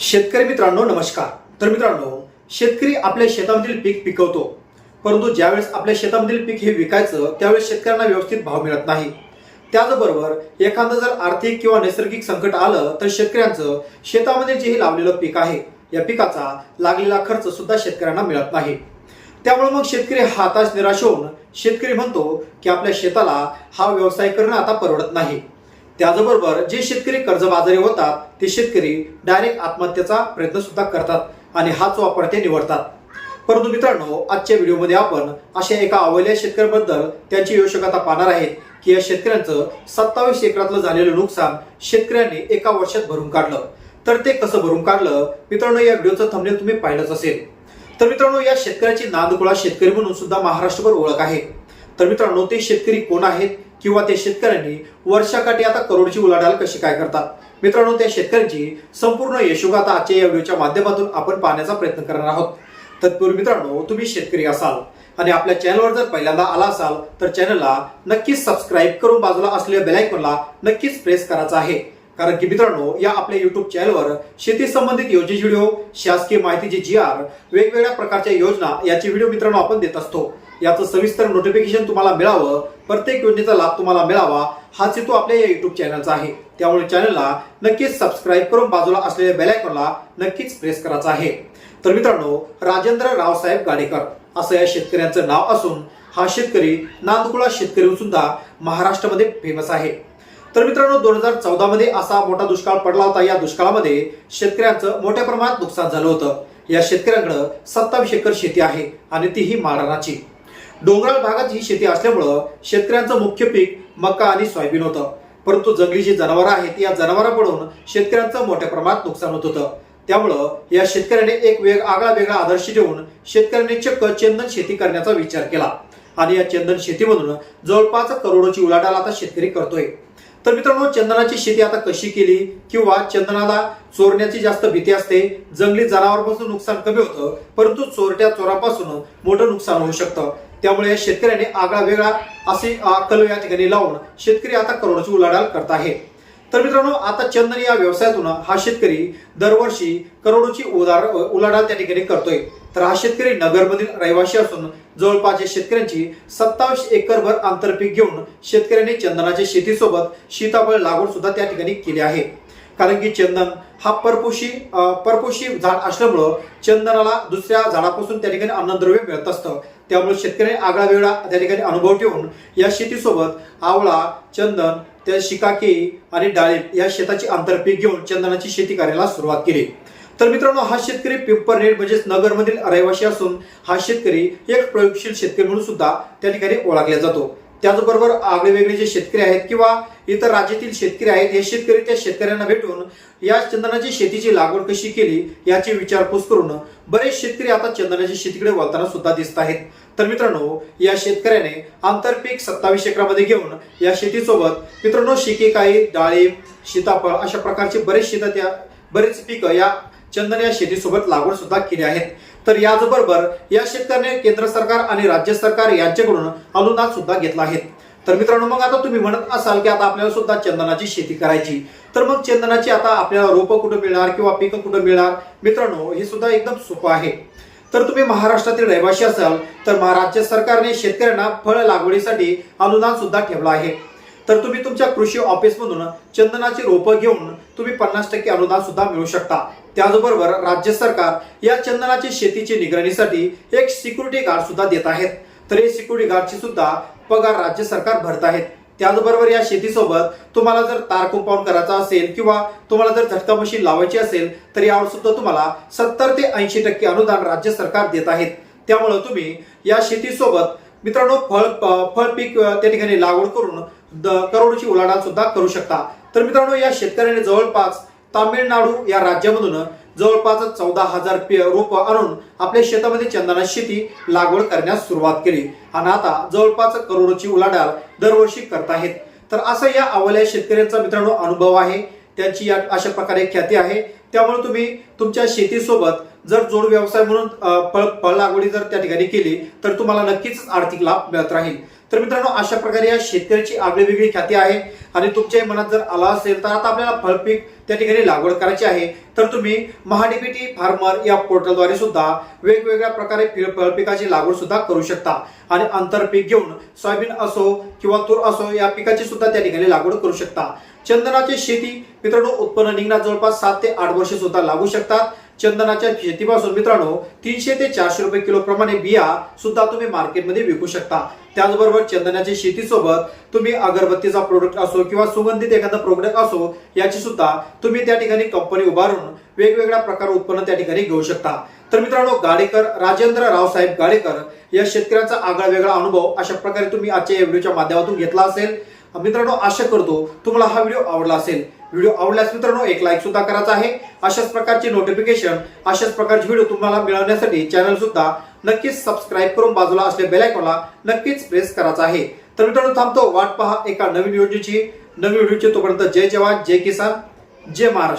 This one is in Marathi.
शेतकरी मित्रांनो नमस्कार. तर मित्रांनो शेतकरी आपल्या शेतामधील पीक पिकवतो. परंतु ज्यावेळेस आपल्या शेतामधील पीक हे विकायचं त्यावेळेस शेतकऱ्यांना व्यवस्थित भाव मिळत नाही. त्याचबरोबर एखादं जर आर्थिक किंवा नैसर्गिक संकट आलं तर शेतकऱ्यांचं शेतामध्ये जे हे लावलेलं पीक आहे या पिकाचा लागलेला खर्च सुद्धा शेतकऱ्यांना मिळत नाही. त्यामुळे मग शेतकरी हाताश निराश होऊन शेतकरी म्हणतो की आपल्या शेताला हा व्यवसाय करणं आता परवडत नाही. त्याचबरोबर जे शेतकरी कर्जबाजारी होतात ते शेतकरी डायरेक्ट आत्महत्येचा प्रयत्न सुद्धा करतात आणि हाच वापर ते निवडतात. परंतु मित्रांनो आजच्या व्हिडिओमध्ये आपण अशा एका अवल्या शेतकऱ्याबद्दल त्यांची योशकता पाहणार आहेत की या शेतकऱ्यांचं सत्तावीस एकरातलं झालेलं नुकसान शेतकऱ्यांनी एका वर्षात भरून काढलं. तर ते कसं भरून काढलं? मित्रांनो या व्हिडिओचं थंबनेल तुम्ही पाहिलंच असेल. तर मित्रांनो या शेतकऱ्याची नांदकुळा शेतकरी म्हणून सुद्धा महाराष्ट्रभर ओळख आहे. तर मित्रांनो ते शेतकरी कोण आहेत? किंवा ते शेतकऱ्यांनी वर्षाकाठी आता करोडची उलाढाल कशी काय करतात? मित्रांनो त्या शेतकऱ्यांची संपूर्ण यशोगाथा आजच्या या व्हिडिओच्या माध्यमातून आपण पाहण्याचा प्रयत्न करणार आहोत. तत्पूर्वी मित्रांनो तुम्ही शेतकरी असाल आणि आपल्या चॅनलवर जर पहिल्यांदा आला असाल तर चॅनलला नक्कीच सबस्क्राईब करून बाजूला असलेल्या बेलायकॉनला नक्कीच प्रेस करायचा आहे. कारण की मित्रांनो या आपल्या युट्यूब चॅनलवर शेती संबंधित योजनेचे व्हिडिओ शासकीय माहितीचे जी आर वेगवेगळ्या प्रकारच्या योजना याचे व्हिडिओ मित्रांनो आपण देत असतो. याचं सविस्तर नोटिफिकेशन तुम्हाला मिळावं प्रत्येक योजनेचा लाभ तुम्हाला मिळावा हाच हेतू आपल्या या युट्यूब चॅनलचा आहे. त्यामुळे चॅनलला नक्कीच सबस्क्राईब करून बाजूला असलेल्या बेलायकॉनला नक्कीच प्रेस करायचा आहे. तर मित्रांनो राजेंद्र रावसाहेब गाडेकर असं या शेतकऱ्यांचं नाव असून हा शेतकरी नांदकुळा शेतकरी सुद्धा महाराष्ट्रामध्ये फेमस आहे. तर मित्रांनो दोन हजार चौदा मध्ये असा मोठा दुष्काळ पडला होता. या दुष्काळामध्ये शेतकऱ्यांचं मोठ्या प्रमाणात नुकसान झालं होतं. या शेतकऱ्यांकडं सत्तावीस एकर शेती आहे आणि तीही माळरानाची डोंगराळ भागात ही शेती असल्यामुळं शेतकऱ्यांचं मुख्य पीक मका आणि सोयाबीन होतं. परंतु जंगली जी जनावरं आहेत या जनावरांकडून शेतकऱ्यांचं मोठ्या प्रमाणात नुकसान होत होतं. त्यामुळं या शेतकऱ्याने एक वेग आगळा वेगळा आदर्श देऊन शेतकऱ्यांनी चक्क चंदन शेती करण्याचा विचार केला. आणि या चंदन शेतीमधून जवळपास करोडोची उलाढाल आता शेतकरी करतोय. तर मित्रांनो चंदनाची शेती आता कशी केली किंवा चंदनाला चोरण्याची जास्त भीती असते जंगली जनावरांपासून नुकसान कमी होतं परंतु चोरट्या चोरापासून मोठं नुकसान होऊ शकतं. त्यामुळे शेतकऱ्याने आगळा वेगळा असे कल या ठिकाणी लावून शेतकरी आता करोडोची उलाढाल करत आहे. तर मित्रांनो आता चंदन या व्यवसायातून हा शेतकरी दरवर्षी करोडोची उदार उलाढाल त्या ठिकाणी करतोय. तर हा शेतकरी नगरमधील रहिवासी असून जवळपास शेतकऱ्यांची सत्तावीस एकरभर आंतरपीक घेऊन शेतकऱ्यांनी चंदनाच्या शेतीसोबत सीताफळ लागवड सुद्धा त्या ठिकाणी केली आहे. कारण की चंदन हा परपोशी अं, परपोशी झाड असल्यामुळं चंदनाला दुसऱ्या झाडापासून त्या ठिकाणी अन्नद्रव्य मिळत असतं. त्यामुळे शेतकऱ्यांनी आगळा वेगळा त्या ठिकाणी अनुभव ठेवून या शेतीसोबत आवळा चंदन त्या शिकाकी आणि डाळिंब या शेताची आंतरपीक घेऊन चंदनाची शेती करायला सुरुवात केली. तर मित्रांनो हा शेतकरी पिंपरनेर म्हणजेच नगरमधील रहिवासी असून हा शेतकरी एक प्रयोगशील शेतकरी म्हणून सुद्धा त्या ठिकाणी ओळखला जातो. त्याचबरोबर आगळेवेगळे जे शेतकरी आहेत किंवा इतर राज्यातील शेतकरी आहेत हे शेतकरी त्या शेतकऱ्यांना भेटून या चंदनाची शेतीची लागवड कशी केली याची विचारपूस करून बरेच शेतकरी आता चंदनाच्या शेतीकडे वळताना सुद्धा दिसत आहेत. तर मित्रांनो या शेतकऱ्याने आंतरपीक सत्तावीस एकरामध्ये घेऊन या शेतीसोबत मित्रांनो शिकेकाई डाळिंब सीताफळ अशा प्रकारचे बरेच शेतात या बरेच पिकं या चंदन या शेतीसोबत लागवड सुद्धा केली आहेत. तर याचबरोबर या शेतकऱ्याने केंद्र सरकार आणि राज्य सरकार यांच्याकडून अनुदान सुद्धा घेतला आहे. तर मित्रांनो मग आता तुम्ही म्हणत असाल की आता आपल्याला सुद्धा चंदनाची शेती करायची. तर मग चंदनाची आता आपल्याला रोपं कुठं मिळणार किंवा पिकं कुठं मिळणार? मित्रांनो हे सुद्धा एकदम सोपं आहे. तर तुम्ही महाराष्ट्रातील रहिवासी असाल तर राज्य सरकारने शेतकऱ्यांना फळ लागवडीसाठी अनुदान सुद्धा ठेवलं आहे. तर तुम्ही तुमच्या कृषी ऑफिसमधून चंदनाची रोपं घेऊन तुम्ही पन्नास टक्के अनुदान सुद्धा मिळू शकता. त्याचबरोबर राज्य सरकार या चंदनाची शेतीची निगराणीसाठी एक सिक्युरिटी गार्ड सुद्धा देत आहेत. तर हे सिक्युरिटी गार्डची सुद्धा पगार राज्य सरकार भरत आहेत. त्याचबरोबर या शेतीसोबत तुम्हाला जर तार कंपाऊंड करायचा असेल किंवा तुम्हाला जर झटका मशीन लावायची असेल तर यावर सुद्धा तुम्हाला सत्तर ते ऐंशी टक्के अनुदान राज्य सरकार देत आहेत. त्यामुळं तुम्ही या शेतीसोबत मित्रांनो फळ फळ पीक त्या ठिकाणी लागवड करून द- उलाढाल सुद्धा करू शकता. तर मित्रांनो या शेतकऱ्याने जवळपास तामिळनाडू या राज्यामधून जवळपास चौदा हजार रोप आणून आपल्या शेतामध्ये चंदना शेती लागवड करण्यास सुरुवात केली. आणि आता जवळपास करोडोची उलाढाल दरवर्षी करत आहेत. तर असं या अवल्या शेतकऱ्यांचा मित्रांनो अनुभव आहे. त्यांची या अशा प्रकारे ख्याती आहे. त्यामुळे तुम्ही तुमच्या शेतीसोबत जर जोड व्यवसाय म्हणून फळ फळ लागवडी जर त्या ठिकाणी केली तर तुम्हाला नक्कीच आर्थिक लाभ मिळत राहील. तर मित्रांनो अशा प्रकारे या शेतकऱ्याची आगळी वेगळी ख्याती आहे आणि तुमच्या मनात जर आला असेल तर आता आपल्याला फळपीक त्या ठिकाणी लागवड करायची आहे. तर तुम्ही महाडीबीटी फार्मर या पोर्टलद्वारे सुद्धा वेगवेगळ्या प्रकारे फळ- फळपिकाची लागवड सुद्धा करू शकता. आणि आंतरपीक घेऊन सोयाबीन असो किंवा तूर असो या पिकाची सुद्धा त्या ठिकाणी लागवड करू शकता. चंदनाची शेती मित्रांनो उत्पन्न निघण्यास जवळपास सात ते आठ वर्षे सुद्धा लागू शकतात. चंदनाच्या शेतीपासून मित्रांनो तीनशे ते चारशे रुपये किलो प्रमाणे बिया सुद्धा तुम्ही मार्केटमध्ये विकू शकता. त्याचबरोबर चंदनाच्या शेतीसोबत तुम्ही अगरबत्तीचा प्रोडक्ट असो किंवा सुगंधित एखादा प्रोडक्ट असो याची सुद्धा तुम्ही त्या ठिकाणी कंपनी उभारून वेगवेगळ्या प्रकार उत्पन्न त्या ठिकाणी घेऊ शकता. तर मित्रांनो गाडेकर राजेंद्र रावसाहेब गाडेकर या शेतकऱ्यांचा आगळा वेगळा अनुभव अशा प्रकारे तुम्ही आजच्या या व्हिडिओच्या माध्यमातून घेतला असेल. मित्रांनो आशा करतो तुम्हाला हा व्हिडिओ आवडला असेल. व्हिडिओ आवडल्यास मित्रांनो एक लाईक सुद्धा करायचा आहे. अशाच प्रकारचे नोटिफिकेशन अशाच प्रकारचे व्हिडिओ तुम्हाला मिळवण्यासाठी चॅनल सुद्धा नक्कीच सबस्क्राईब करून बाजूला असलेल्या बेलायकॉनला नक्कीच प्रेस करायचा आहे. तर मित्रांनो थांबतो. वाट पहा एका नवीन योजनेची. नवीन व्हिडिओची तोपर्यंत जय जवान जय किसान जय महाराष्ट्र.